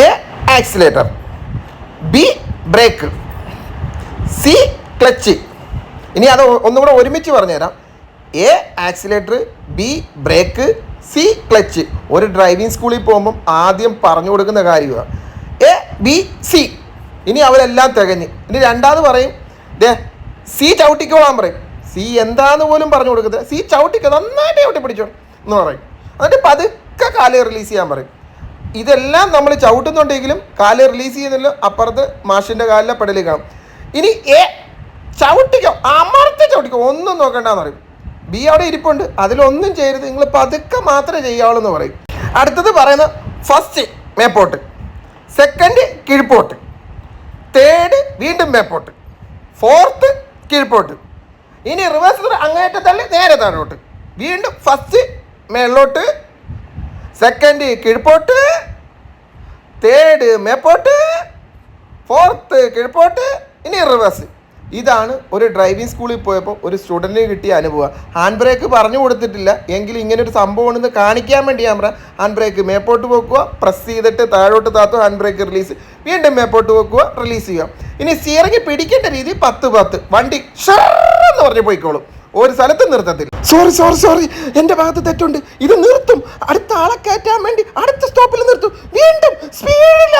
A accelerator B brake C clutch ഇനി അത് ഒന്നുകൂടെ ഒരുമിച്ച് പറഞ്ഞുതരാം. A accelerator B brake C clutch ഒരു ഡ്രൈവിംഗ് സ്കൂളിൽ പോകുമ്പം ആദ്യം പറഞ്ഞു കൊടുക്കുന്ന കാര്യമാണ് എ ബി സി ഇനി അവരെല്ലാം തികഞ്ഞ്. ഇനി രണ്ടാമത് പറയും. ദേ സി ചവിട്ടിക്കോളാൻ പറയും. സി എന്താന്ന് പോലും പറഞ്ഞു കൊടുക്കുന്നത് സി ചവിട്ടിക്കോ നന്നായിട്ട് ചവിട്ടി പിടിച്ചോ എന്ന് പറയും. എന്നിട്ട് പതുക്കെ കാൽ റിലീസ് ചെയ്യാൻ പറയും. ഇതെല്ലാം നമ്മൾ ചവിട്ടുന്നുണ്ടെങ്കിലും കാൽ റിലീസ് ചെയ്യുന്നില്ല അപ്പുറത്ത് മാഷിന്റെ കാലിലെ പെടലിൽ കാണും. ഇനി എ ചവിട്ടിക്കോ അമർത്തി ചവിട്ടിക്കോ ഒന്നും നോക്കണ്ടെന്ന് പറയും. ബി അവിടെ ഇരിപ്പുണ്ട് അതിലൊന്നും ചെയ്യരുത് നിങ്ങൾ പതുക്കെ മാത്രമേ ചെയ്യാവുള്ളൂ എന്ന് പറയും. അടുത്തത് പറയുന്ന ഫസ്റ്റ് മേപ്പോട്ട് സെക്കൻഡ് കീഴ്പോട്ട് തേർഡ് വീണ്ടും മേപ്പോട്ട് ഫോർത്ത് കീഴ്പോട്ട്. ഇനി റിവേഴ്സ് അങ്ങേറ്റത്തല്ലേ നേരെ താഴോട്ട്. വീണ്ടും ഫസ്റ്റ് മേളിലോട്ട് സെക്കൻഡ് കീഴ്പോട്ട് തേർഡ് മേപ്പോട്ട് ഫോർത്ത് കിഴിപ്പോട്ട് ഇനി റിവേഴ്സ് ഇതാണ് ഒരു ഡ്രൈവിംഗ് സ്കൂളിൽ പോയപ്പോൾ ഒരു സ്റ്റുഡന്റിന് കിട്ടിയ അനുഭവം. ഹാൻഡ് ബ്രേക്ക് പറഞ്ഞു കൊടുത്തിട്ടില്ല. എങ്കിലും ഇങ്ങനെ ഒരു സംഭവം ഉണ്ടെന്ന് കാണിക്കാൻ വേണ്ടി പറയാം. ഹാൻഡ് ബ്രേക്ക് മേപ്പോട്ട് വെക്കുക പ്രസ് ചെയ്തിട്ട് താഴോട്ട് താത്തു ഹാൻഡ് ബ്രേക്ക് റിലീസ് വീണ്ടും മേപ്പോട്ട് വെക്കുക റിലീസ് ചെയ്യുക. ഇനി സ്റ്റിയറിംഗ് പിടിക്കേണ്ട രീതി പത്ത് പത്ത്. വണ്ടി ഷർ എന്ന് പറഞ്ഞ് പോയിക്കോളും. ഒരു സ്ഥലത്ത് നിർത്തത്തില്ല. സോറി സോറി സോറി എന്റെ ഭാഗത്ത് തെറ്റുണ്ട്. ഇത് നിർത്തും. അടുത്ത ആളെ കയറ്റാൻ വേണ്ടി അടുത്ത സ്റ്റോപ്പിൽ നിർത്തും. വീണ്ടും സ്പീഡിൽ